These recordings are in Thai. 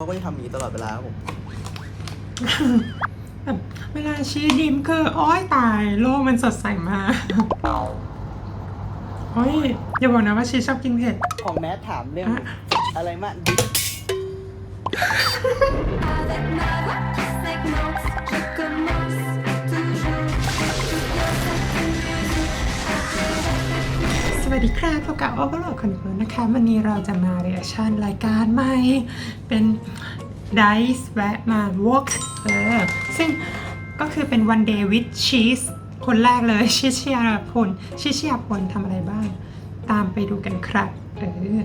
เขาก็จะทำอย่างนี้ตลอดเวลาครับผม แบบเวลาชีดิมคือโอ้ยตาย โลกมันสดใสมากโอ้ยอย่าบอกนะว่าชีชอบกินเผ็ด ของแมทถามเรื่องอะอะไรมากดิ Avec ma voix qui segmente, je commence วัสดีครับพบกับโอเวอร์โหลดคนอื่นนะคะ วันนี้เราจะมาเรียชั่นรายการใหม่ เป็น Dice แวะมา Walk เออซึ่งก็คือเป็น One Day with Cheese คนแรกเลยชิชยาพลชิชยาพลทำอะไรบ้าง ตามไปดูกันครับเออ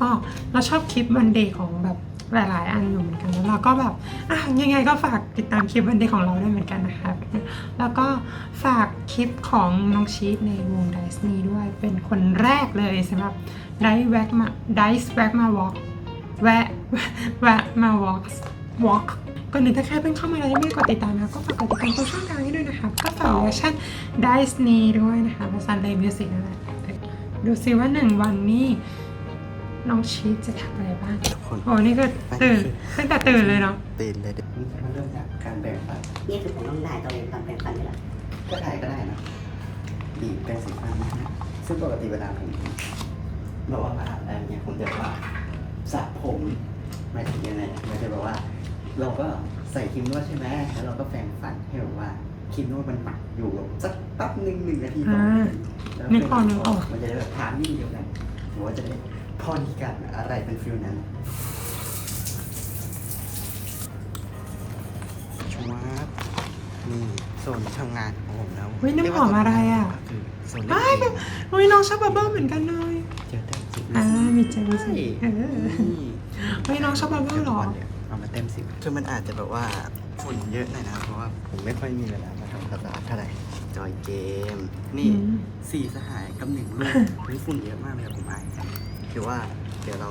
ก็เราชอบคลิปวันเดย์ของแบบ หลายๆ อันอยู่เหมือนกันแล้วเราก็แบบอะยังไงก็ฝากติดตามคลิป One Day ของเราด้วยเหมือนกันนะครับแล้วก็ฝากคลิปของน้องชีสในวงไดส์นี้ด้วยเป็นคนแรกเลยสำหรับไดแวกมาไดส์แวกมาวอล์กแวะแวะมาวอล์กวอล์กก่อนหนึ่งถ้าใครเพิ่งเข้ามาแล้วยังไม่กดติดตามนะก็ฝากกดติดตามทุกช่องทางให้ด้วยนะครับก็ฝากเวอร์ชันไดส์นี้ด้วยนะคะภาษาเลยมิวสิกนั่นแหละดูซิว่าหนึ่งวันนี้ น้องชีสจะทำอะไรบ้างทุกคน โอ้นี่ก็ตื่นตั้งแต่ตื่นเลยเนาะตื่นเลยเดี๋ยวมันเริ่มจากการแบ่งฟันนี่คือผมต้องได้ตัวเองตอนเป็นฟันอยู่แล้วก็ได้ก็ได้นะบีบแปรงสีฟันนะฮะซึ่งปกติเวลาผมแบบว่ามาอาบน้ำเนี่ยผมจะแบบว่าสระผมหมายถึงยังไงนะมันจะแบบว่า เราก็ใส่ครีมนวดใช่ไหมแล้วเราก็แปรงฟันให้แบบว่าครีมนวดมันหมักอยู่แบบสักแป๊บหนึ่งหนึ่งนาทีสองนาทีแล้วนึกออกนึกออกมันจะได้แบบทานยิ่งเดียวกันหรือว่าจะได้ พอดีกันอะไรเป็นฟิลนั้นชวาบนี่โซนทำงานของผมแล้วเฮ้ยน้ำหอมอะไรอะคือโซนเล่นอ้ายเกแบบมโอ้ยน้องชอบบับเบิ้ลเหมือนกันเลยเจอแต้มสิบอ่ามีใจมีสิเออนี่เฮ้ยน้องชอบบับเบิ้ลเหรอเอามาเต็มสิบคือมันอาจจะแบบว่าฝุ่นเยอะหน่อยนะครับเพราะว่าผมไม่ค่อยมีเวลามาทำความสะอาดเท่าไหร่จอยเกม นี่อืม สี่สหายกับหนึ่งลูกเฮ้ยฝุ่นเยอะมากเลยอะผมอาย คือว่าเดี๋ยวเรา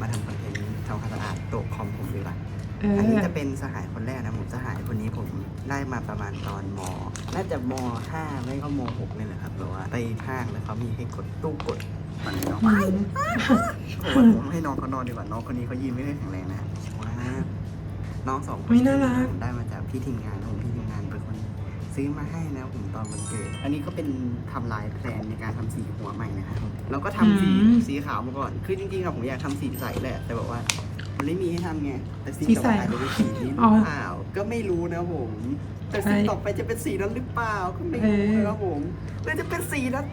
มาทำคอนเทนต์ทำความสะอาดโต๊ะคอมผมดีกว่าเอออันอนี้จะเป็นสหายคนแรกนะผมสหายคนนี้ผมได้มาประมาณตอนม น่าจะมห้าไม่ก็มหกนี่แหละครับแบบว่าไปห้างแล้วเขามีให้กดตู้กดมันเนาะอืมผมว่าผมให้น้องเขานอนดีกว่าน้องคนนี้เขายืนไม่ได้แข็งแรงนะว้าน้องสองคนอุ๊ยน่ารัก ผมได้มาจากพี่ทีมงานผมพี่ ซื้อมาให้นะผมตอนวันเกิด อันนี้ก็เป็นทำลายแพลนในการทำสีหัวใหม่นะครับเราก็ทำสีสีขาวมาก่อน คือจริงๆอะผมอยากทำสีใสแหละ แต่แบบว่า มันไม่มีให้ทำไง แต่สีสีต่อใสไปจะเป็นสีนี้หอ๋รืออเปล่า ก็ไม่รู้นะผม แต่สีใช่ต่อไปจะเป็นสีนั้นหรือเปล่า ก็ไม่เอรู้อนะครับผมเลยจะเป็นสีนั้น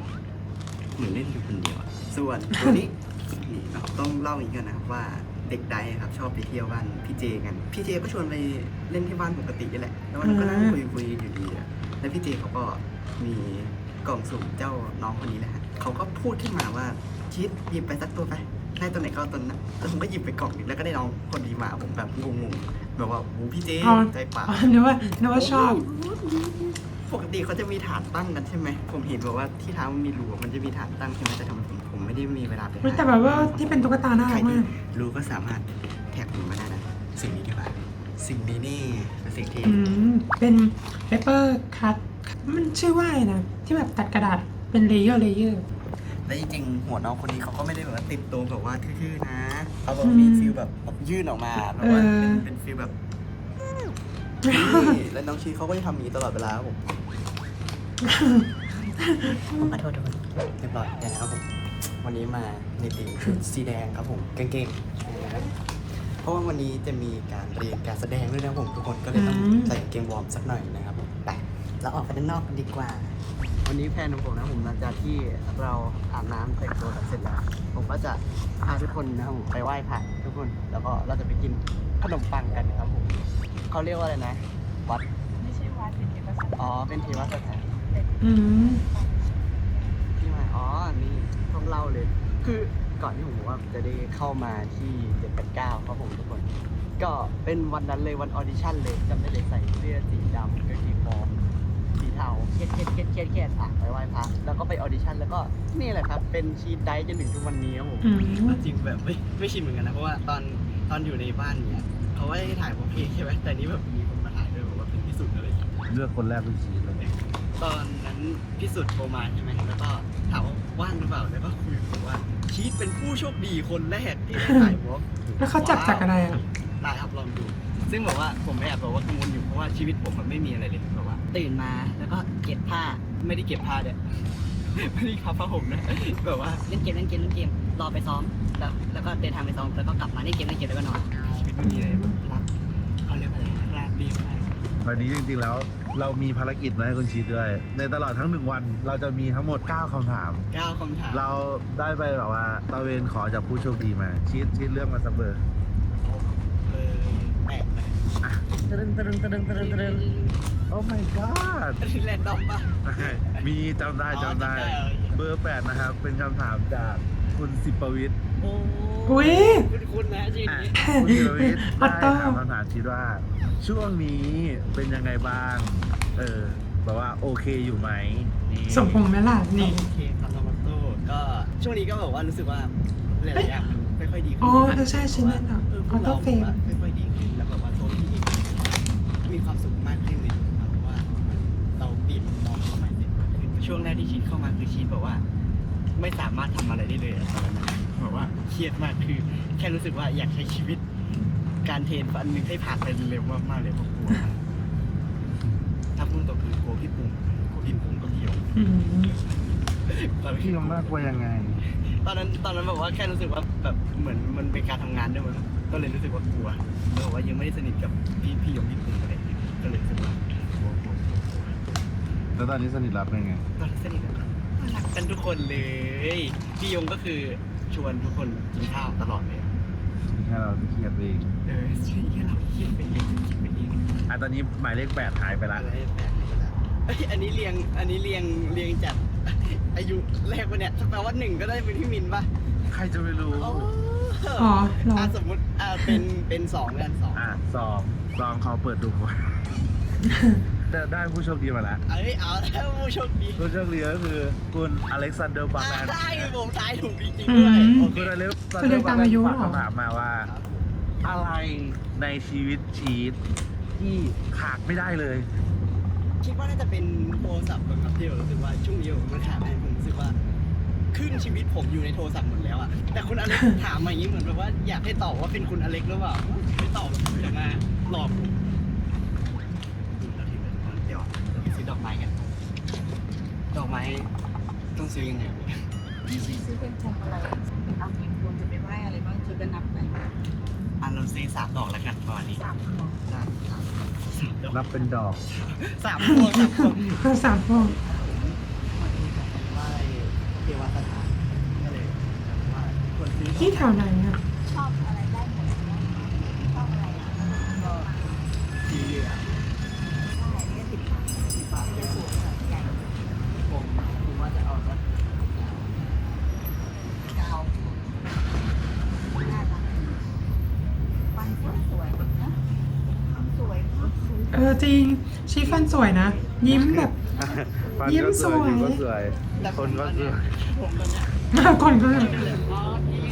เหมือนเล่นอยู่คนเดียวอะส่วนตัวนี้ นี่เราต้องเล่าอีกกันนะครับว่าเด็กใดครับชอบไปเที่ยวบ้านพี่เจกัน พี่เจก็ชวนไปเล่นที่บ้านปกตินี่แหละ แล้ววันนั้นก็นั่งคุยคุย พี่เจเขาก็มีกล่องสุ่มเจ้าน้องคนนี้แหละฮะเขาก็พูดขึ้นมาว่าคิดหยิบไปสักตัวไปได้ตัวไหนก็เอาตัวนั้นแล้วผมก็หยิบไปกล่องหนึงแล้วก็ได้น้องคนนี้มาผมแบบงงๆแบบว่าโอ้พี่เจอ๋อ ใจป่า อ๋อนึกว่านึกว่าชอบ ปกติเขาจะมีฐานตั้งกันใช่ไหม ผมเห็นแบบว่าที่เท้ามันมีรูมันจะมีฐานตั้งใช่ไหมแต่ทำไมผมผมไม่ได้มีเวลาไปหาเฮ้ยแต่แบบว่าที่เป็นตุ๊กตาน่าใครัรกที่มาก รู้ก็สามารถแท็กผมมาได้นะ สิ่งนี้ดีกว่า สิ่งนี้นี่เป็นสิ่งที่อืม เป็นเปเปอร์คัต มันชื่อว่าอะไรนะที่แบบตัดกระดาษเป็นเลเยอร์เลเยอร์ และจริงๆหัวน้องคนนี้เขาก็ไม่ได้แบบว่าติดตัวแบบว่าทื่อๆนะเขาแบบมีฟิลแบบยื่นออกมาแบบว่าเป็นเป็นฟิลแบบนี่แล้วน้องชีเขาก็จะทำอย่างนี้ตลอดเวลาครับผมผมขอโทษทุกคนเรียบร้อยแล้วนะครับผม วันนี้มาในทีมชุดสีแดงครับผมกางเกงนะครับเพราะว่าวันนี้จะมีการเรียนการแสดงด้วยนะครับผมทุกคนก็เลยต้องอืม ใส่กางเกงวอร์มสักหน่อยนะครับผมไป เราออกไปด้านนอกกันดีกว่า วันนี้แพลนของผมนะผมหลังจากที่เราอาบน้ำแต่งตัวกันเสร็จแล้ว ผมก็จะพาทุกคนนะครับผมไปไหว้พระทุกคน แล้วก็เราจะไปกินขนมปังกันครับผมเขาเรียกว่าอะไรนะ วัด ไม่ใช่วัดเป็นเอกสารอ๋อ เป็นเทวสถานอืมที่มาอ๋อ นี่ต้องเล่าเลย คือก่อนที่ผมว่าจะได้เข้ามาที่789ครับผมทุกคน ก็เป็นวันนั้นเลยวันออดิชั่นเลยจำได้เลยใส่เสื้อสีดำกางเกงฟอร์มสี เทาเครียดเครียดเครียดเครียดเครียดอะไปไหว้พระแล้วก็ไปออดิชั่นแล้วก็นี่แหละครับ เป็นชีตไดจนถึงทุกวันนี้ครับผมอืมจริงแบบไม่ไม่ชินเหมือนกันนะเพราะว่าตอนตอนอยู่ในบ้านเนี่ยเขาไม่ได้ถ่ายพวกเพลงใช่ไหมแต่นี้แบบมีคนมาถ่ายด้วยบอกว่าเป็นที่สุดเลยเลือกคนแรกเป็นชีสเลยตอนนั้นพี่สุดโทรมาใช่ไหมแล้วก็ถามว่าว่างหรือเปล่าแล้วก็คุยบอกว่าชีตเป็นผู้โชคดีคนแรกที่ได้ถ่ายวอล์ก แล้วเขาจับจากอะไรอะหลายซึ่งแบบว่าผมแอบแบบว่ากังวลอยู่เพราะว่าชีวิตผมมันไม่มีอะไรเลยแบบว่า ตื่นมาแล้วก็เก็บผ้าไม่ได้เก็บผ้าเด็ไม่ได้พับผ้าห่มนะแบบว่าเล่นเกมเล่นเกมเล่นเกมรอไปซ้อมแล้วแล้วก็เดินทางไปซ้อมแล้วก็กลับมาเล่นเกมเล่นเกมแล้วก็นอนชีวิตไม่มีอะไรแบบรักเขาเรียกว่าอะไรราบเรียบง่ายวันนี้จริงๆแล้วเรามีภารกิจมาให้คุณชีดด้วย ในตลอดทั้งหนึ่งวัน เราจะมีทั้งหมด 9คำถามเก้าคำถาม เราได้ไปแบบว่าตะเวนขอจากผู้โชคดีมาชีดชีดเรื่องมาสักเบอร์เออแปดเลยตรึงตรึงตรึงตรึงตรึง โอ้ my god แรนดอมป่ะมีจำได้จำได้ อ๋อจำได้เหรอ เบอร์8นะครับ เป็นคำถามจากคุณสิปวิทย์โอ้อุ้ยคุณคุณนะชื่ออะนี้คุณสิปวิทย์อัตได้โต้ถามคำถามชีดว่า ช่วงนี้เป็นยังไงบ้าง เออแบบว่าโอเคอยู่ไหมนี่สมพงษ์ไหมล่ะนี่ โอเคครับน้องมัตโต้ก็ช่วงนี้ก็แบบว่ารู้สึกว่าหลายๆอย่างมันไม่ค่อยดีขึ้นอ๋อเออใช่ฉันเล่นอะเออพอวอกโต้เราเฟรมแบบ ช่วงแรกที่ชีดเข้ามาคือชีดแบบว่า ไม่สามารถทำอะไรได้เลยอะตอนนั้นนะแบบว่าเครียดมากคือ แค่รู้สึกว่าอยากใช้ชีวิต การเทรนฟันหนึ่งให้ผ่านไปเร็วมากๆเลยเพราะกลัวมากถ้าพูดตรงคือกลัวพี่ปุ้งกลัวพี่ปุ้งกับพี่ยงอืมตอนพี่ยงมากกว่ายังไง ตอนนั้นตอนนั้นแบบว่าแค่รู้สึกว่าแบบเหมือนมันเป็นการทำงานด้วยมั้งก็เลยรู้สึกว่ากลัวแล้วบอกว่ายังไม่ได้สนิทกับพี่พี่ยงพี่ปุ้งอะไรอย่างเงี้ยก็เลยรู้สึกว่ากลัวกลัวกลัวกลัว แล้วตอนนี้สนิทรับเป็นไง ตอนนี้สนิทกันรักกันทุกคนเลย พี่ยงก็คือชวนทุกคนกินข้าวตลอดเลย แค่เราเครียดเองเออใช่แค่เราคิดไปเองคิดไปเองอะตอนนี้หมายเลขแปดหายไปละอะไรแปลกไปแล้วเอ้ยอันนี้เรียง อันนี้เรียง เรียงจากอายุแรกปะเนี่ยแปลว่าหนึ่งก็ได้เป็นพี่มินปะใครจะไปรู้ อ๋ออ๋อเหรออะสมมติอะเป็น เป็นสองกันสอง อะสองลองเขาเปิดดู ก่อนแต่ได้ผู้โชคดีมาแล้วเอ้ยเอาแล้วผู้โชคดีผู้โชคดีก็คือคุณอเล็กซานเดอร์บักแลนด์ใช่ผมทายถูกจริงอืๆด้วยมคุณอเล็กซานแสเดดองร์บัตากมแลนอายุด์เหรฝากอคำถามมาว่า อะไรในชีวิตชีตที่ขาดไม่ได้เลย คิดว่าน่าจะเป็นโทรศัพท์แบบครับที่ผมรู้สึกว่าช่วงนี้ผมมาถามให้ผมรู้สึกว่าครึ่งชีวิตผมอยู่ในโทรศัพท์หมดแล้วอะแต่คุณอเล็กถามมาอย่างนี้เหมือนแบบว่าอยากให้ตอบว่าเป็นคุณอเล็กหรือเปล่าไม่ตอบจะมาหลอกผมเดี๋ยวเราไปซื้อ ดอกไม้กัน ดอกไม้ต้องซื้อยังไงซื้อเป็นพวงมาลัยเอากี่พวงจะไปไหว้อะไรบ้างช่วยกันนับไปอะเราซื้อสามดอกแล้วกันตอนนี้สามพวงได้สามดอกนับเป็นดอกสามพวงสามพวงสามพวงวันนี้ผมไหว้เทวสถานก็เลยไหว้ควรซื้อดอกที่แถวไหนอะ ชอบอะไรได้หมดชอบอะไรอะ ก็สีเหลือง ใช่เนี่ยติดปากติดปากจะสวยแบบใหญ่ ผมผมว่าจะเอาสักเก้าพวง น่ารักฟันสวยๆนะฟันสวยมาก เออจริง ชีฟันสว ยนะยิ้มแบบ ฟันยิ้มก็สวยสวยผิวก็สวยแต่คนก็สวยผมตอนเนี้ยคนก็เลย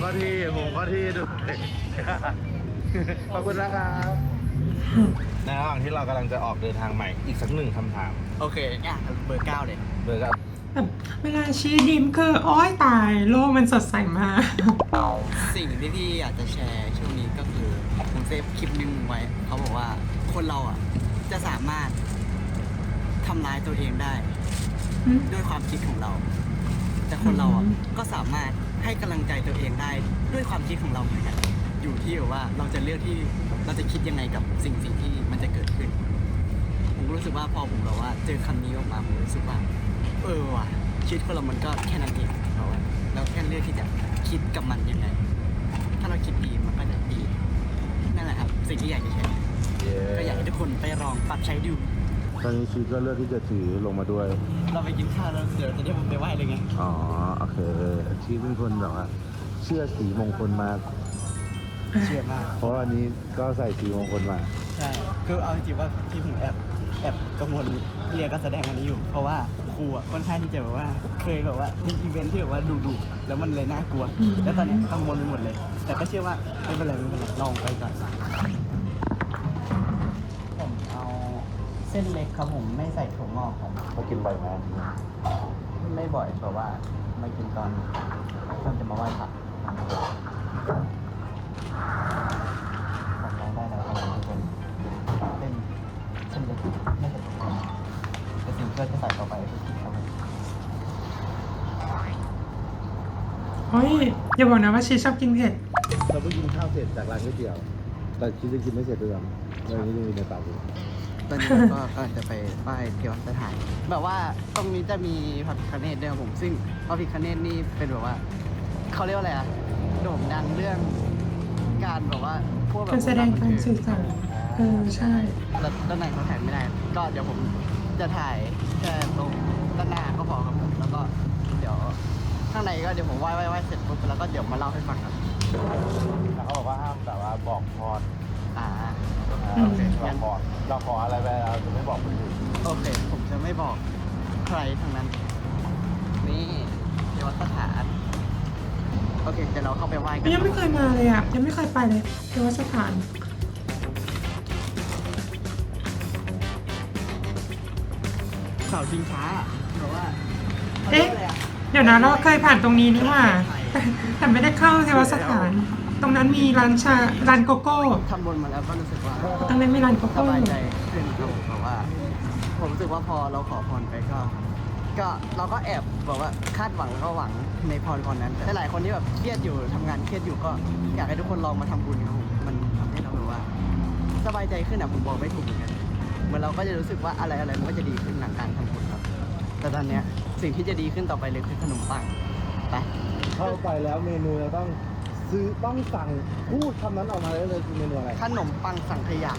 ก็ที่ผมก็ที่ด้วยขอบคุณนะครับในระหว่างที่เรากำลังจะออกเดินทางใหม่อีกสักหนึ่งคำถาม โอเคอะเบอร์เก้าเลยเบอร์กับแบบเวลาชียิ้มคือโอ้อยตาย โลกมันสดใสมาก สิ่งที่พี่อยากจะแชร์ช่วงนี้ก็คือผมเซฟคลิปหนึงไว้ เขาบอกว่าคนเราอะจะสามารถ ทำร้ายตัวเองได้ อืม ด้วยความคิดของเรา แต่คนเราอะอืม ก็สามารถให้กำลังใจตัวเองได้ด้วยความคิดของเราเหมือนกันอยู่ที่แบบว่าเราจะเลือกที่เราจะคิดยังไงกับสิ่งสิ่งที่มันจะเกิดขึ้น ผมรู้สึกว่าพอผมแบบว่าเจอคำนี้ออกมาผมรู้สึกว่า เออว่ะชีวิตคนเรามันก็แค่นั้นเองแบบว่าเราแค่เลือกที่จะคิดกับมันยังไง ถ้าเราคิดดีมันก็จะดี นั่นแหละครับ สิ่งที่อยากจะแชร์ก็อยากให้ทุกคนไปลองปรับใช้ดู ตอนนี้ชีก็เลือกที่จะถือลงมาด้วย เราไปกินข้าวแล้วเดี๋ยวจะได้ผมไปไหว้เลยไงอ๋อ โอเค ชีเป็นคนแบบว่าเชื่อสีมงคลมาก เชื่อมาก เพราะวันนี้ก็ใส่สีมงคลมา ใช่ คือเอาจริงๆว่าที่ผมแอบแอบกังวลเรียนการแสดงอันนี้อยู่ เพราะว่าครูอะค่อนข้างที่จะแบบว่าเคยแบบว่ามีอีเวนท์ที่แบบว่าดุๆแล้วมันเลยน่ากลัวอืมแล้วตอนเนี้ยกังวลไปหมดเลย แต่ก็เชื่อว่าไม่เป็นไรไม่เป็นไรลองไปก่อน้นเล็กครับผมไม่ใส่ถั่วงอกครับเขากินบ่อยไหมไม่บ่อยแต่ว่าไม่กินตอนตอนจะมาไหว้พระทำได้แล้วครับทุกคนเส้นเส้นเล็ไม่ใส่ถั่งกแต่สิ่งที่ใส่ต่อไปก็คือครับเฮ้ยอย่าบอกนะว่าชีชอบกินเผ็ดเราเพิ่งกินข้าวเสร็จจากร้านก๋วยเตี๋ยว แต่ชีจะกินไม่เสร็จด้วยซ้ำเลยนี่มีในปากยู่ ตอนนี้เราก็กำลังจะไปไหว้เทวสถานแบบว่าตรงนี้จะมีพระพิคเนตด้วยครับผม ซึ่งพระพิคเนตนี่เป็นแบบว่าเขาเรียกว่าอะไรอะโด่งดังเรื่องการแบบว่าพวกแบบการแสดงการสื่อสารเออใช่แล้วด้านในเขาถ่ายไม่ได้ ก็เดี๋ยวผมจะถ่ายแค่ตรงด้านหน้าก็พอครับผมแล้วก็เดี๋ยวข้างในก็เดี๋ยวผมไหว้ไหว้ไหว้เสร็จปุ๊บแล้วก็เดี๋ยวมาเล่าให้ฟังครับเขาบอกว่าห้ามแบบว่าบอกพรอ่าอืม เราขอเราขออะไรไปเราจะไม่บอกคนอื่นโอเค ผมจะไม่บอกใครทั้งนั้น นี่เทวสถานโอเคเดี๋ยวเราเข้าไปไหว้กันยังไม่เคยมาเลยอะ ยังไม่เคยไปเลยเทวสถานเสาชิงช้าแบบว่าเอ๊ะเดี๋ยวนะเราเคยผ่านตรงนี้นี่หว่าแต่แต่ไม่ได้เข้าเทวสถาน ตรงนั้นมีร้านชาร้านโกโก้ทำบนมาแล้วก็รู้สึกว่าตรงนั้นมีร้านโกสโก้บายใจขึ้นครับผมแบบว่า ผมรู้สึกว่าพอเราขอพรไปก็ ก็เราก็แอบแบบว่าคาดหวังแล้วก็หวังในพรพรนั้นแต่หลายคนที่แบบเครียดอยู่ทำงานเครียดอยู่ก็อยากให้ทุกคนลองมาทำบุญครับผมมันทำให้เราแบบว่า สบายใจขึ้นอะผมบอกไม่ถูกเหมือนกันเหมือนเราก็จะรู้สึกว่าอะไรอะไรมันก็จะดีขึ้นหลังการทำบุญครับ แต่ตอนเนี้ยสิ่งที่จะดีขึ้นต่อไปเลยคือขนมปังไป เข้าไปแล้วเมนูเราต้อง ซื้อต้องสั่งพูดคำนั้นออกมาได้เลยคือเมนูอะไรขนมปังสังขยา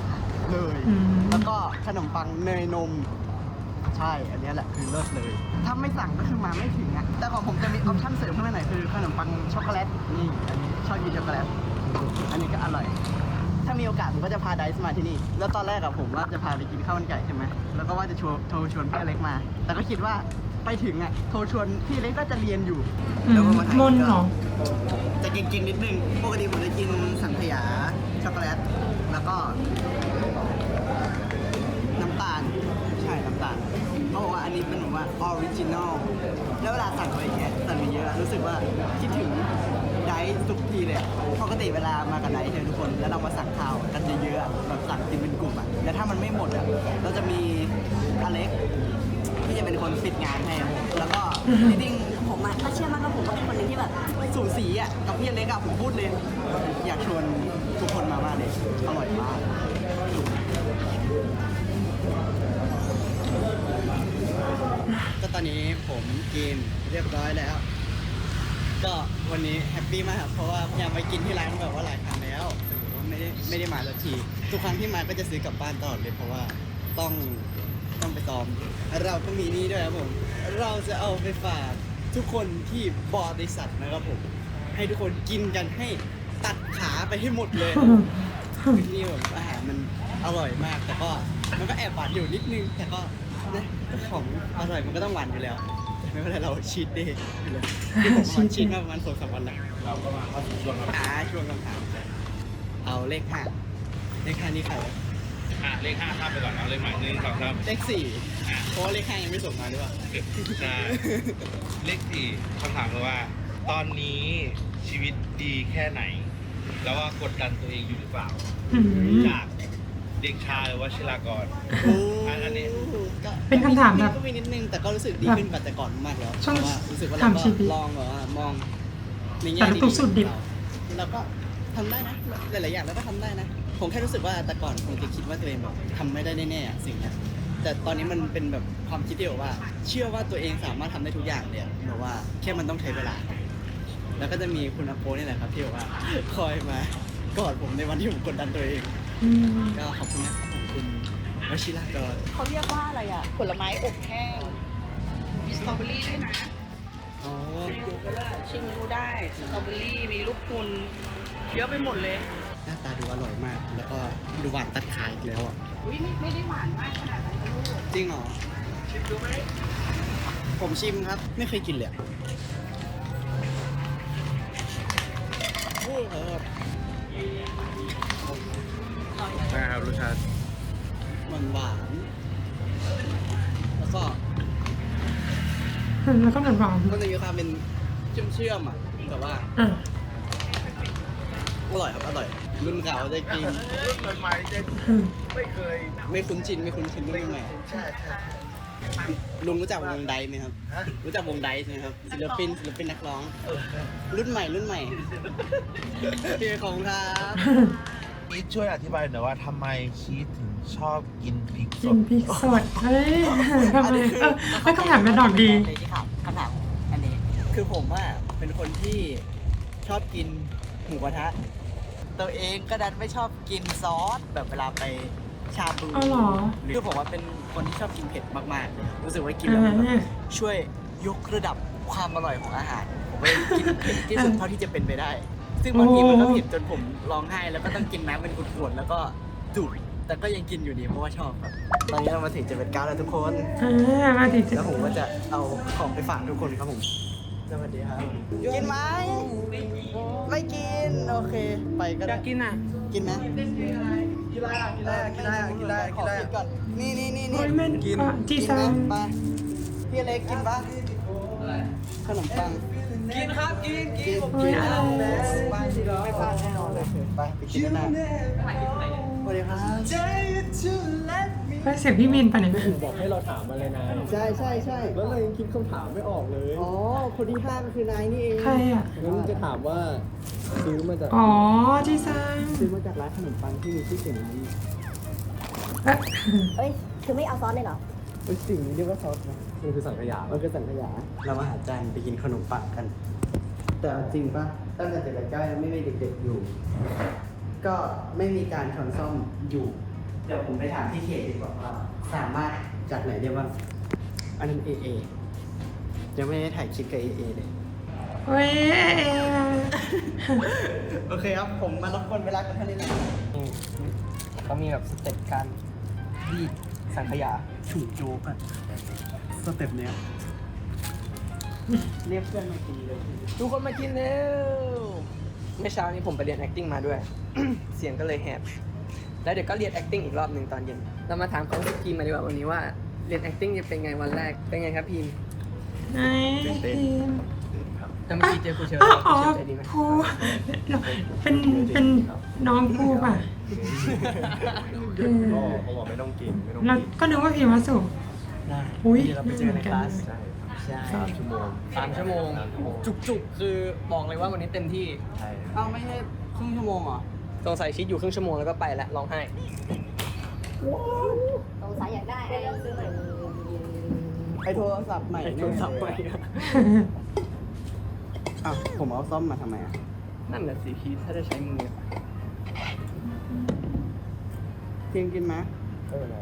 เลย อืม แล้วก็ขนมปังเนยนม ใช่ อันเนี้ยแหละคือเลิศเลย ถ้าไม่สั่งก็คือมาไม่ถึงอะแต่ของผมจะมีออปชั่นเสริมขึ้นมาหน่อยคือขนมปังช็อกโกแลตนี่อันนี้ชอบกินช็อกโกแลต อันนี้ก็อร่อย ถ้ามีโอกาสผมก็จะพาไดซ์มาที่นี่ แล้วตอนแรกอะผมว่าจะพาไปกินข้าวมันไก่ใช่ไหม แล้วก็ว่าจะชวนโทรชวนพี่อเล็กมา แต่ก็คิดว่า ไปถึงอะโทรชวนพี่อเล็กก็จะเรียนอยู่อืมมนเหรอ จะกินกินนิดนึงปกติผมจะกินสังขยาช็อกโกแลตแล้วก็ น้ำตาลใช่น้ำตาลเขาบอกว่าอันนี้เป็นแบบว่าออริจินอลแล้วเวลาสั่งไปอย่างเงี้ยสั่งไปเยอะรู้สึกว่าคิดถึงไดซ์ทุกทีเลยอะปกติเวลามากับไดซ์เนี่ยทุกคนแล้วเรามาสั่งข้าวกันเยอะๆอะแบบสั่งกินเป็นกลุ่มอะแล้วถ้ามันไม่หมดอะเราจะมีอเล็กที่จะเป็น คนปิดงานให้ครับผมแล้วก็จริงๆผมอะถ้าเชื่อมั่นว่าผมก็เป็นคนหนึ่งที่แบบสูสีอะกับพี่อเล็กอะผมพูดเลย อยากชวนทุกคนมามากเลยอร่อยมากก็ตอนนี้ผมกินเรียบร้อยแล้ว ก็วันนี้แฮปปี้มากครับเพราะว่าพยายามไปกินที่ร้านแบบว่าหลายครั้งแล้วแต่ว่าไม่ได้ไม่ได้มาสักที ทุกครั้งที่มาก็จะซื้อกลับบ้านตลอดเลยเพราะว่าต้อง ต้องไปซ้อม เราก็มีนี่ด้วยครับผม เราจะเอาไปฝากทุกคนที่บริษัทนะครับผม ให้ทุกคนกินกันให้ตัดขาไปให้หมดเลยนี่แบบอาหารมันอร่อยมาก แต่ก็มันก็แอบหวานอยู่นิดนึง แต่ก็นะของอร่อยมันก็ต้องหวานอยู่แล้ว ไม่เป็นไรเราชีตเดย์อยู่เลยที่ผมมาชีตมาประมาณสองสามวันแล้วเราก็มาเข้าสู่ช่วงคำถามอ่าช่วงคำถามเอาเลขห้าเลขห้านี่ใครวะ อะเลขห้าข้ามไปก่อนเอาเลขใหม่หนึ่งสองสามเลขสี่เพราะว่าเลขห้ายังไม่ส่งมาด้วยใช่เลขสี่คำถามคือว่า ตอนนี้ชีวิตดีแค่ไหน แล้วว่ากดดันตัวเองอยู่หรือเปล่าอืมจากเด็กชายวชิรากร อันนี้ ก็เป็นคำถามแบบก็มีนิดนึงแต่ก็รู้สึกดีขึ้นกว่าแต่ก่อนมากแล้วช่วงเพราะว่ารู้สึกว่าถาเรามชีก็วิตลองแบบว่ามองในแง่สารดีทุกข์สุดดิบเราก็ทำได้นะหลายๆอย่างเราก็ทำได้นะ ผมแค่รู้สึกว่าแต่ก่อนผมจะคิดว่าตัวเองแบบทำไม่ได้แน่ๆอะสิ่งเนี้ยแต่ตอนนี้มันเป็นแบบความคิดที่แบบว่า เชื่อว่าตัวเองสามารถทำได้ทุกอย่างเลยอะแบบว่าแค่มันต้องใช้เวลา แล้วก็จะมีคุณอาโปนี่แหละครับที่แบบว่า คอยมากอดผมในวันที่ผมกดดันตัวเอง อืมก็ขอบคุณนะครับขอบคุณวชิรากรเขาเรียกว่าอะไรอะ ผลไม้อบแห้งมีสตรอเบอรี่ด้วยนะอ๋อดูก็ได้ชิมดูได้สตรอเบอรี่มีลูกคุณเยอะไปหมดเลยห น้าตาดูอร่อยมาก แล้วก็ดูหวานตัดขาอีกแล้วอะอุ้ยไม่ไม่ได้หวานมากขนาดนั้นนะลูกจริงเหรอชิมดูไหมผมชิมครับ ไม่เคยกินเลยอะโอ้โหนะครับรสชาติมันหวานๆแล้วก็แล้วก็หวานหวานมันจะมีความเป็นเชื่อมๆอะแต่ว่าอะอร่อยครับ อร่อย รุ่นเก่าจะกินอืมไม่คุ้นชินไม่คุ้นชินรุ่นใหม่ใช่ใช่ลุงรู้จักวงไดไหมครับ รู้จักวงไดใช่ไหมครับศิลปินศิลปินนักร้อง รุ่นใหม่รุ่นใหม่พี่ของครับอีทช่วยอธิบายหน่อยว่าทำไมชีสถึงชอบกินพริกสกิดนพริกสดเฮ้ยทำไมเออให้คำถามเป็นดอกดีเลยที่ถามคำถามอันนี้คือผมอะเป็นคนที่ชอบกินหมูกระทะ ตัวเองก็ดันไม่ชอบกินซอสแบบเวลาไปชาบูอ๋อเหรอ คือผมว่าเป็นคนที่ชอบกินเผ็ดมากๆ รู้สึกว่ากินแล้วมันแบบช่วยยกระดับความอร่อยของอาหาร ผมเลยกินเผ็ดที่สุดเท่าที่จะเป็นไปได้ ซึ่งบางทีมันก็เผ็ดจนผมร้องไห้แล้วก็ต้องกินน้ำเป็นขวดๆแล้วก็จุดแต่ก็ยังกินอยู่ดีเพราะว่าชอบครับตอนนี้เรามาถึงจะเป็นก้าวแล้วทุกคน อ่ามาถึงจะแล้วผมก็จะเอาของไปฝากทุกคนครับผม สวัสดีครับ กินไหมไม่กิน โอเค ไปก็ได้กินอะกินไหมกินอะไรกินอะไรกินอะไรกินอะไรกินอะไรขอคิดก่อน นี่นี่นี่โอ้นี่ยมันก็จีกินซัไหมงไปพี่เล็กกินปะขนมปัง กินครับกินกินโอ้ยอะไรไปไม่พลาดแน่นอนเลย ไปไปกินกันนะสวัสดีครับเฮ้ยเสียงพี่มินปะเนี่ยบอกให้เราถามมาเลยนะ ใช่ใช่ใช่แล้วเรายังคิดคำถามไม่ออกเลยอ๋อ คนที่ห้าก็คือนายนี่เองใครอะงั้นจะถามว่าซื้อมาจากอ๋อจีซังซื้อมาจากร้านขนมปังที่มีชื่อเสียงนี้เอ๊ะเอ้ยคือไม่เอาซอสเลยเหรอเป็นสิ่งนี้เรียกว่าซอสนะมันคือสังขยามันคือสังขยา เรามาหาจานไปกินขนมปังกัน แต่เอาจริงปะตั้งแต่เด็กๆก็ยังไม่มีเด็กๆอยู่ ก็ไม่มีการช้อนซ่อมอยู่ เดี๋ยวผมไปถามพี่เขตดีกว่าว่าสามารถจากไหนได้บ้างอันนั้น AA ยังไม่ได้ถ่ายคลิปกับ AA เลยเฮ้ยเอ๊ะโอเคครับ ผมมารบกวนเวลากันเท่านี้นะเขามีแบบสเต็ปการรีดสังขยาฉุโจ๊กอะสเต็ปเนี้ยเรียกเพื่อนมากินเลยทุกคนมากินเร็วเมื่อเช้านี้ผมไปเรียน acting มาด้วย เสียงก็เลยแหบ แล้วเดี๋ยวก็เรียน acting อีกรอบหนึ่งตอนเย็น เรามาถามความรู้สึกพีมมาดีกว่าวันนี้ว่าเรียน acting จะเป็นไงวันแรก เป็นไงครับพีมไหนพีมแล้วเมื่อกี้เจอครูเชอร์อ๋ออ๋อครูเชอร์ใจดีไหมภูเป็นเป็นน้องภูป่ะเออเขาบอกไม่ต้องกินไม่ต้องเราก็นึกว่าพีมวัสุ ได้อุ้ยเดี๋ยวเราไปเจอในคลาสใช่ใช่สามชั่วโมงสามชั่วโมงจุกๆ คือบอกเลยว่าวันนี้เต็มที่ ใช่เอาไม่ใช่ครึ่งชั่วโมงเหรอ สงสัยชิดอยู่ครึ่งชั่วโมงแล้วก็ไปแล้วร้องไห้ สงสัยอยากได้ไอ้ซื้อใหม่ไอโทรศัพท์ใหม่โทรศัพท์ใหม่อ้าวผมเอาซ่อมมาทำไมอะ นั่นแหละสิพีทถ้าจะใช้มือเพียงกินไหมไม่เป็นไร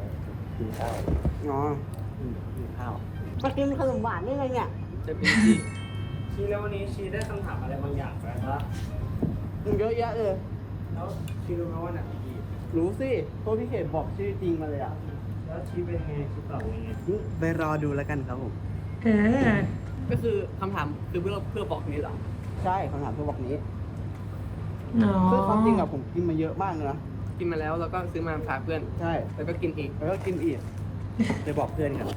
กินข้าวอ๋อกินข้าวมากินขนมหวานนี่ไงเนี่ยจะเป็นที่ชีแล้ววันนี้ชีได้คำถามอะไรบางอย่างไหมครับมันเยอะแยะเลย แล้วชีรู้ไหมว่าหนังกี่รู้สิเพราะพี่เขตบอกชื่อจริงมาเลยอะแล้วชีเป็นไงชีตอบยังไงไปรอดูแล้วกันครับผมเออก็คือคำถามคือเพื่อเพื่อบอกนี้เหรอใช่คำถามเพื่อบอกนี้อ๋อคือความจริงอะผมกินมาเยอะมากเลยนะกินมาแล้วแล้วก็ซื้อมาฝากเพื่อน ใช่แล้วก็กินอีกแล้วก็กินอีกไปบอกเพื่อนกัน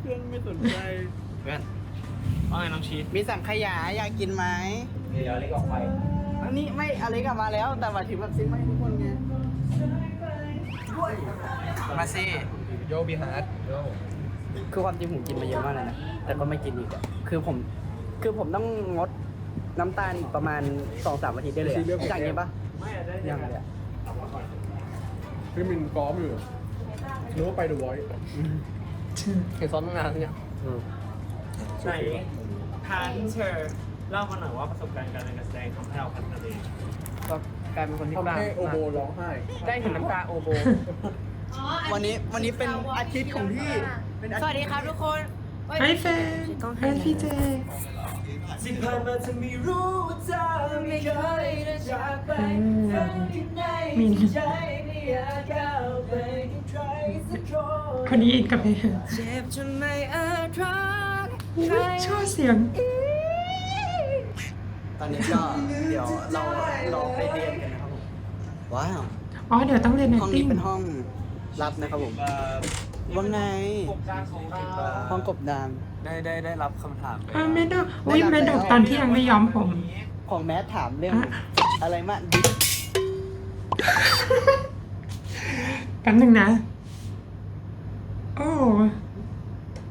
เพื่อนไม่สนใจเพื่อน ว่าไงน้องชีมีสังขยาอยากกินไหมเดี๋ยวเล็กออกไปอันนี้ไม่อะไรกลับมาแล้ว แต่มาถึงแบบซิงไม่ให้ทุกคนไงมาสิโยบีฮาร์ดโยคือความจริงผมกินมาเยอะมากเลยนะ แต่ก็ไม่กินอีกอะคือผม คือผมต้องงดน้ำตาลอีกประมาณสองสามอาทิตย์ได้เลยอะจากนี้ปะไม่ได้ยังเลยอะพี่มินกอมอยู่รู้ว่าไปดูไว้เห็นซ้อมตั้งนานแล้วเนี่ย ไหน ทานเชอร์เล่ามาหน่อยว่าประสบการณ์การเรียนการแสดงทำให้เราพัฒนาตัวเองก็กลายเป็นคนที่กล้าทำให้โอโบร้องไห้ได้เห็นน้ำตาโอโบ วันนี้วันนี้เป็นอาทิตย์ของพี่เป็นอาทิตย์สวัสดีครับทุกคนไอ้เฟนไอ้พี่เจที่ผ่านมาเธอไม่รู้ว่าเธอไม่เคยได้จากไปเออมินใจไม่อยากก้าวไปกับใครสักคน คนนี้อินกับเพลง เจ็บจนไม่อาจรักอุ๊ย ชอบเสียง ตอนนี้ก็เดี๋ยวเราเราไปเรียนกันนะครับผม ว้าว อ๋อ เดี๋ยวต้องเรียน ห้องนี้ acting เป็นห้องรับนะครับผม ว่าไงการของเราห้องกบดาน ได้ได้ได้รับคำถามไปอะไม่ดอกอุ้ยไม่ดอกตอนที่ยังไม่ย้อมผม ของแมทถามเรื่องอะอะไรมาดิแป๊บนึงนะ โอ้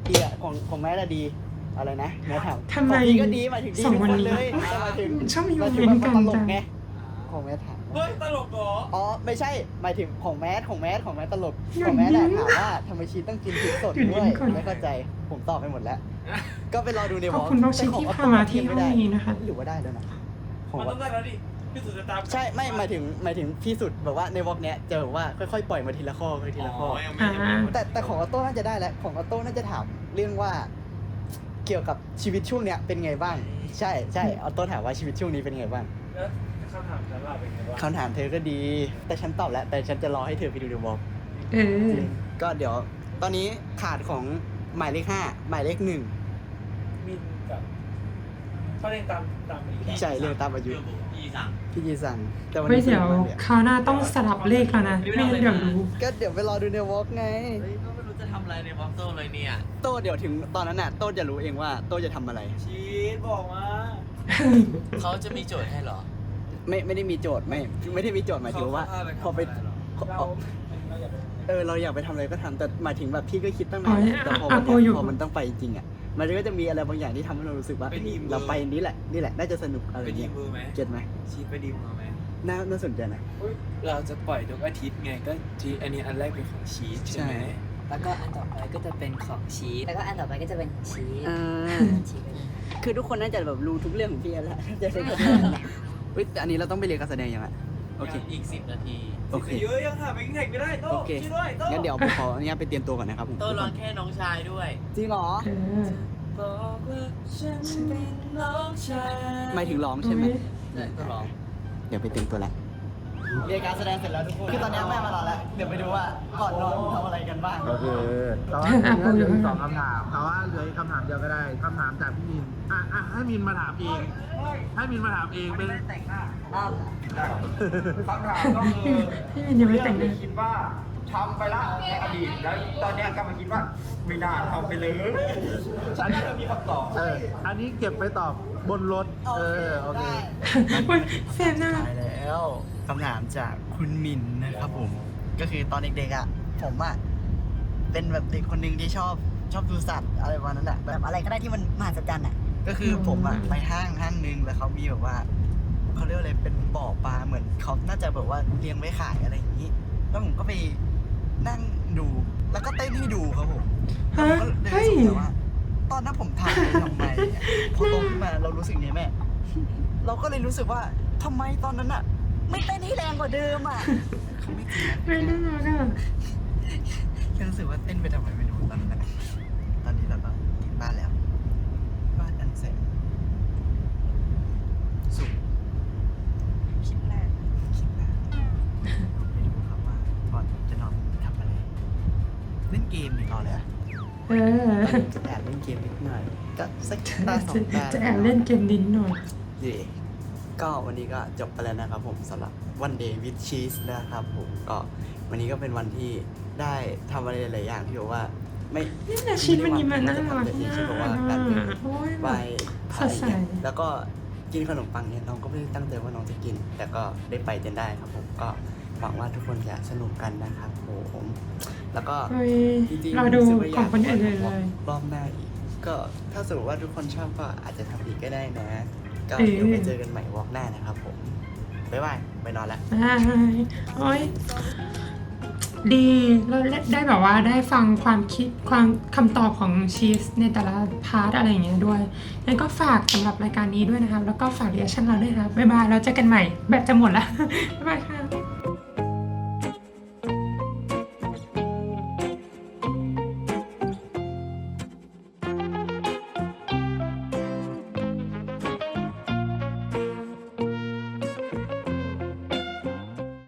ดีอะของของแม่ละดี อะไรนะแม่ถามทำไมของพี่ก็ดีหมายถึงดีสองทุกวันคนนี้ เลยแต่หมายถึงชอบมีหมายโมถึเมงนต์ว่ากัมันนตลจักงไงของแม่ถาม เฮ้ยตลกเหรอ อ๋อไม่ใช่หมายถึงของแมสของแมสของแมสตลกของแมสอะถามว่าทำไมชีต้องกินพริกสดด้วยไม่เข้าใจผมตอบไปหมดแล้ว ก็ไปรอดูในขวอบอล์กคุณน้องชิคที่พามาที่ห้องนี้นะคะ หรือว่าได้แล้วนะของมันวอต้องได้แล้วดิพี่สุดจะตามใช่ไม่หมายถึงหมายถึงที่สุดแบบว่าในวอล์กเนี้ยจะแบบว่าค่อยๆปล่อยมาทีละข้อทีละข้อ ยังไม่ยังไม่ แต่แต่ของออโต้น่าจะได้แล้วของออโต้น่าจะถามเรื่องว่า เกี่ยวกับชีวิตช่วงเนี้ยเป็นไงบ้าง ใช่ใช่ออโต้ถามว่าชีวิตช่วงนี้เป็นไงบ้างแล้วคำถามฉันล่ะเป็นไงบ้างคำถามเธอก็ดี แต่ฉันตอบแล้วแต่ฉันจะรอให้เธอไปดูในวอล์กเออก็เดี๋ยว ตอนนี้ขาดของหมายเลขห้าหมายเลขหนึ่งมินกับเขาเรียนตามตามอายุใช่เรื่องตามอายุพี่สั่งพี่จีสั่งแต่วันเฮ้ยนี้สเดี๋นุยวกมากเลยอะคราวหน้าต้องสลับเลขแล้วนะ ไม่งั้นเดี๋ยวรู้ก็เดี๋ยวไปรอดูในวอล์กไง เฮ้ยก็ไม่รู้จะทำ อะไรในบล็อกโต้เลยเนี่ย โต้เดี๋ยวถึงตอนนั้นน่ะโต้จะรู้เองว่าโต้จะทำอะไร ชีสบอกมาเขาจะมีโจทย์ให้เหรอ ไม่ไม่ได้มีโจทย์ไม่ไม่ได้มีโจทย์หมายถึงว่าพอไปเราเราอยากเป็นเออเราอยากไปทำอะไรก็ทำแต่หมายถึงแบบพี่ก็คิดตั้งอ๋นาอนแต่พออะวันโปรอยู่เนี้ยพอมันต้องไปจริงอะมันก็จะมีอะไรบางอย่างที่ทำให้เรารู้สึกว่าไปดีมือเราไปนี้แหละนี่แหละน่าจะสนุกอะไรไปดีเงี้ยมือไหมเก็ตไหมชีสไปดีมือไหมน่าน่าสนใจนะ เราจะปล่อยทุกอาทิตย์ไงก็ทีอันนี้อันแรกเป็นของชีสใช่ไหมใช่ แล้วก็อันต่อไปก็จะเป็นของชีสแล้วก็อันต่อไปก็จะเป็นชีสอ่า ชีสไปเลยคือทุกคนน่าจะแบบรู้ทุกเรื่องของพี่แล้วจะเป็นแบบนั้นนะเฮ้ยแต่อันนี้เราต้องไปเรียนการแสดงยังไงโอเค อีกสิบนาที โอเค เยอะยังหาไม่แข่งไม่ได้โต้โอเค ช่วยด้วยโต้งั้นเดี๋ยวผมขออนุญาตไปเตรียมตัวก่อนนะครับผมโต้ร้องแค่น้องชายด้วย จริงเหรอเออบอกว่าฉันเป็นน้องชายหมายถึงร้องใช่ไหม ใช่โต้ร้อง เดี๋ยวไปเตรียมตัวแล้ว เรียนการแสดงเสร็จแล้วทุกคน คือตอนนี้แม่มารอแล้ว เดี๋ยวไปดูว่าก่อนนอนทำอะไรกันบ้างโอเคแต่ว่าอะผมอยู่เหลืออีกสองคำถามแต่ว่าเหลืออีกคำถามเดียวก็ได้คำถามจากพี่มินอะอะให้มินมาถามเอง ให้มินมาถามเองเป็นคำถามก็คือพี่มินยังไม่แต่งหน้าคิดว่าทำไปละในอดีตแล้วตอนเนี้ยกลับมาคิดว่าไม่น่าทำไปเลยฉันน่าจะมีคำตอบ เอออันนี้เก็บไปตอบบนรถ เออโอเคโอ๊ยเซฟหน้า ตายแล้ว คำถามจากคุณมินนะครับผม ก็คือตอนเด็กๆอะผมอะเป็นแบบเด็กคนหนึ่งที่ชอบชอบดูสัตว์อะไรประมาณนั้นแหละแบบอะไรก็ได้ที่มันมหัศจรรย์อะ ก็คือผมอะไปห้างห้างหนึ่งแล้วเขามีแบบว่าเขาเรียกว่าอะไรเป็นบ่อปลาเหมือนเขาน่าจะแบบว่าเลี้ยงไว้ขายอะไรอย่างนี้ แล้วผมก็ไปนั่งดูแล้วก็เต้นให้ดูครับผม ฮะก็เลยเฮ้ย รู้สึกว่า ตอนนั้นผมทำไปทำไมอะพอโตขึ้นมาเรารู้สึกไงแม่ เราก็เลยรู้สึกว่าทำไมตอนนั้นอะ ไม่เต้นให้แรงกว่าเดิมอะไม่จริงนะไม่น่ารักอะแค่รู้สึกว่าเต้นไปทำไมไม่รู้ตอนนั้นอะตอนนี้เราก็ถึงบ้านแล้ว บ้านอันแสนสุขคิดแรกคิดแรกไม่รู้ครับว่าก่อนจะนอนทำอะไรเล่นเกมอีกรอเลยอะเออจะแอบเล่นเกมนิดหน่อยก็สักตาสองตาจะแอบเล่นเกมดินหน่อย เย่ ก็วันนี้ก็จบไปแล้วนะครับผมสำหรับวันเดย์วิ h ชีสนะครับผมก็วันนี้ก็เป็นวันที่ได้ทำอะไรหลายๆอย่างที่แบบว่า ไม่นี่แต่ชิ้นวันนี้มันน่ารักไได้วงแผนจะทำแบบนี้ใช่ไหมว่าการมากเดินโอ้ยไปสอะไรดใสเงี้ยแล้วก็กินขนมปังเนี่ยน้องก็ไม่ได้ตั้งใจว่าน้องจะกิน แต่ก็ได้ไปจนได้ครับผมก็หวังว่าทุกคนจะสนุกกันนะครับผมแล้วก็เฮ้ยจริงๆเราดูสึกว่ของคนอื่นเลยากเลยรอบหน้าอีกก็ถ้าสมมติว่าทุกคนชอบก็อาจจะทำอีกก็ได้นะ ก็เดี๋ยวไปเจอกันใหม่วอล์กหน้านะครับผมบ๊ายบายไปนอนแล้วบายโอ้ยดีเราได้แบบว่าได้ฟังความคิดความคำตอบของชีสในแต่ละพาร์ทอะไรอย่างเงี้ยด้วยงั้นก็ฝากสำหรับรายการนี้ด้วยนะครับ แล้วก็ฝากเรียชั่นเราด้วยนะครับบ๊ายบายเราเจอกันใหม่ แบบจะหมดละบ๊ายบายค่ะ